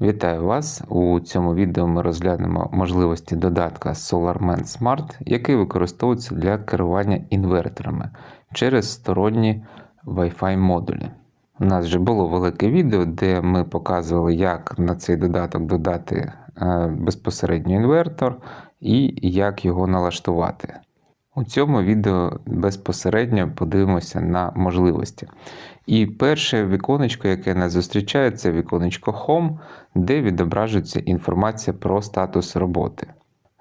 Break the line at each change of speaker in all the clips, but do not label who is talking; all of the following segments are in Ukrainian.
Вітаю вас! У цьому відео ми розглянемо можливості додатка SolarMan Smart, який використовується для керування інверторами через сторонні Wi-Fi модулі. У нас вже було велике відео, де ми показували, як на цей додаток додати е, безпосередньо інвертор і як його налаштувати. У цьому відео безпосередньо подивимося на можливості. І перше віконечко, яке нас зустрічає, це віконечко Home, де відображується інформація про статус роботи.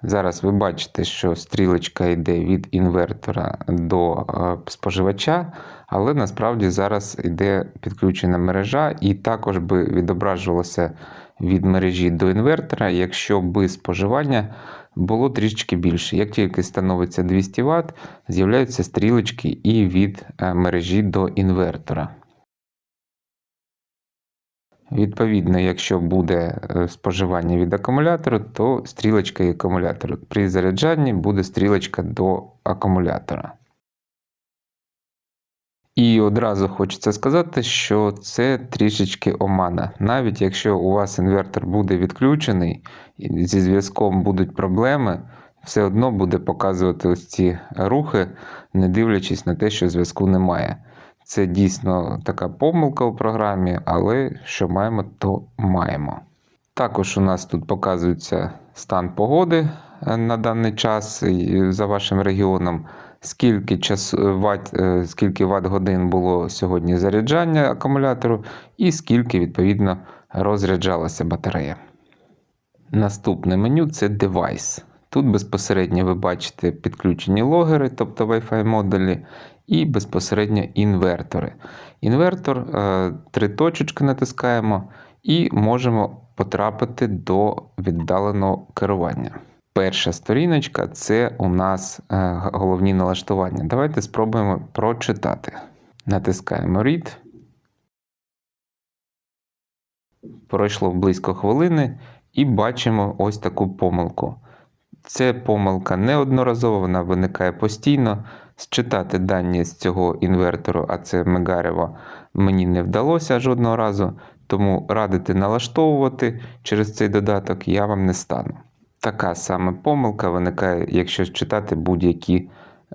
Зараз ви бачите, що стрілочка йде від інвертора до е, споживача, але насправді зараз йде підключена мережа, і також би відображувалося від мережі до інвертора, якщо би споживання було трішечки більше. Як тільки становиться 200 Вт, з'являються стрілочки і від е, мережі до інвертора. Відповідно, якщо буде е, споживання від акумулятора, то стрілочка і акумулятор. При заряджанні буде стрілочка до акумулятора. І одразу хочеться сказати, що це трішечки омана. Навіть якщо у вас інвертор буде відключений, і зі зв'язком будуть проблеми, все одно буде показувати ось ці рухи, не дивлячись на те, що зв'язку немає. Це дійсно така помилка у програмі, але що маємо, то маємо. Також у нас тут показується стан погоди е, на даний час за вашим регіоном, скільки час, ват, е, скільки ватт годин було сьогодні заряджання акумулятору, і скільки, відповідно, розряджалася батарея. Наступне меню це девайс. Тут безпосередньо ви бачите підключені логери, тобто Wi-Fi модулі, і безпосередньо інвертори. Інвертор, е, три точечки натискаємо і можемо потрапити до віддаленого керування. Перша сторіночка це у нас е, головні налаштування. Давайте спробуємо прочитати. Натискаємо Read. Пройшло близько хвилини, і бачимо ось таку помилку. Це помилка неодноразова, вона виникає постійно. Считати дані з цього інвертору, а це Мегарево, мені не вдалося жодного разу, тому радити налаштовувати через цей додаток я вам не стану. Така саме помилка виникає, якщо читати будь-які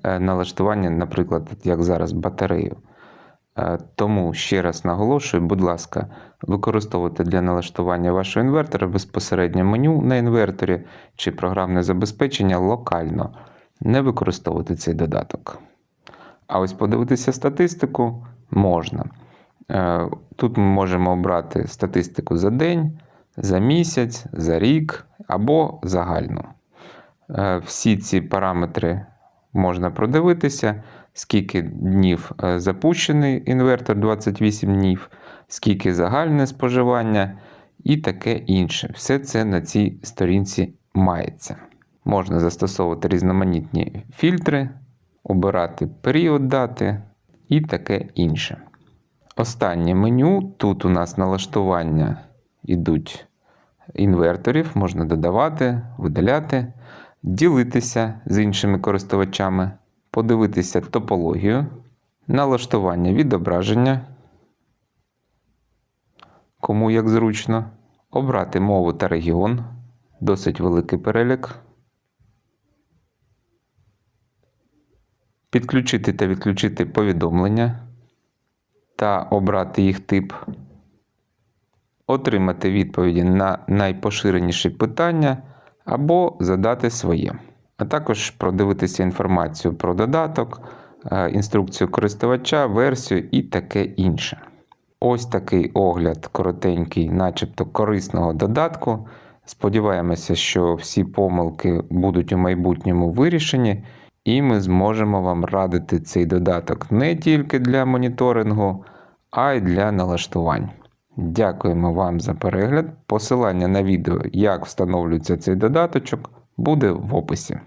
е, налаштування, наприклад, як зараз батарею. Е, тому ще раз наголошую, будь ласка, використовуйте для налаштування вашого інвертора безпосередньо меню на інверторі чи програмне забезпечення локально. Не використовуйте цей додаток. А ось подивитися статистику можна. Е, тут ми можемо обрати статистику за день, за місяць, за рік або загальну. Е, всі ці параметри можна продивитися скільки днів е, запущений інвертор 28 днів, скільки загальне споживання і таке інше. Все це на цій сторінці мається. Можна застосовувати різноманітні фільтри, обирати період дати і таке інше. Останнє меню. Тут у нас налаштування йдуть інверторів, можна додавати, видаляти, ділитися з іншими користувачами подивитися топологію, налаштування відображення, кому як зручно, обрати мову та регіон, досить великий перелік. Підключити та відключити повідомлення та обрати їх тип, отримати відповіді на найпоширеніші питання або задати своє а також продивитися інформацію про додаток, е, інструкцію користувача, версію і таке інше. Ось такий огляд коротенький, начебто корисного додатку. Сподіваємося, що всі помилки будуть у майбутньому вирішені, і ми зможемо вам радити цей додаток не тільки для моніторингу, а й для налаштувань. Дякуємо вам за перегляд. Посилання на відео, як встановлюється цей додаточок, буде в описі.